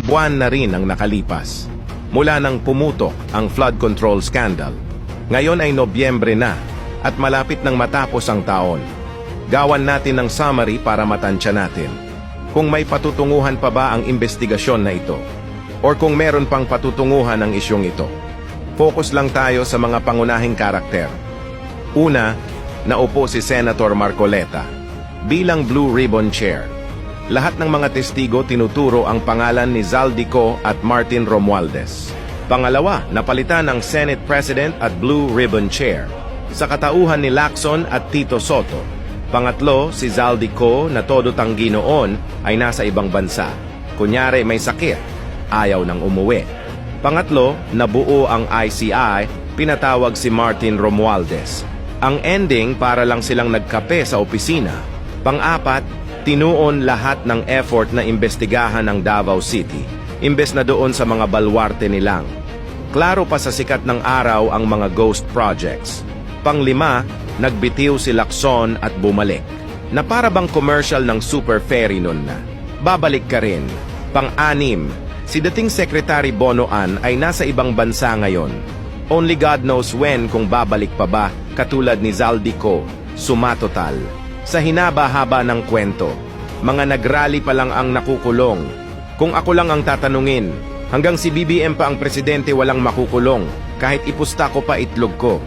Buwan na rin ang nakalipas. Mula nang pumutok ang flood control scandal. Ngayon ay Nobyembre na at malapit nang matapos ang taon. Gawan natin ng summary para matansya natin. Kung may patutunguhan pa ba ang investigasyon na ito or kung meron pang patutunguhan ang isyong ito. Focus lang tayo sa mga pangunahing karakter. Una, naupo si Senator Marcoleta bilang Blue Ribbon Chair. Lahat ng mga testigo tinuturo ang pangalan ni Zaldico at Martin Romualdez. Pangalawa, napalitan ng Senate President at Blue Ribbon Chair sa katauhan ni Lacson at Tito Soto. Pangatlo, si Zaldico na todo tanggi noon ay nasa ibang bansa. Kunyari may sakit, ayaw nang umuwi. Pangatlo, nabuo ang ICI, pinatawag si Martin Romualdez. Ang ending para lang silang nagkape sa opisina. Pang-apat, tinuon lahat ng effort na imbestigahan ng Davao City, imbes na doon sa mga balwarte nilang. Klaro pa sa sikat ng araw ang mga ghost projects. Panglima, nagbitiw si Lacson at bumalik. Na para bang commercial ng Super Ferry nun na. Babalik ka rin. Pang-anim, si dating Secretary Bonoan ay nasa ibang bansa ngayon. Only God knows when kung babalik pa ba, katulad ni Zaldico, sumatotal. Sa hinaba-haba ng kwento, mga nagrally pa lang ang nakukulong. Kung ako lang ang tatanungin, hanggang si BBM pa ang presidente walang makukulong, kahit ipusta ko pa itlog ko.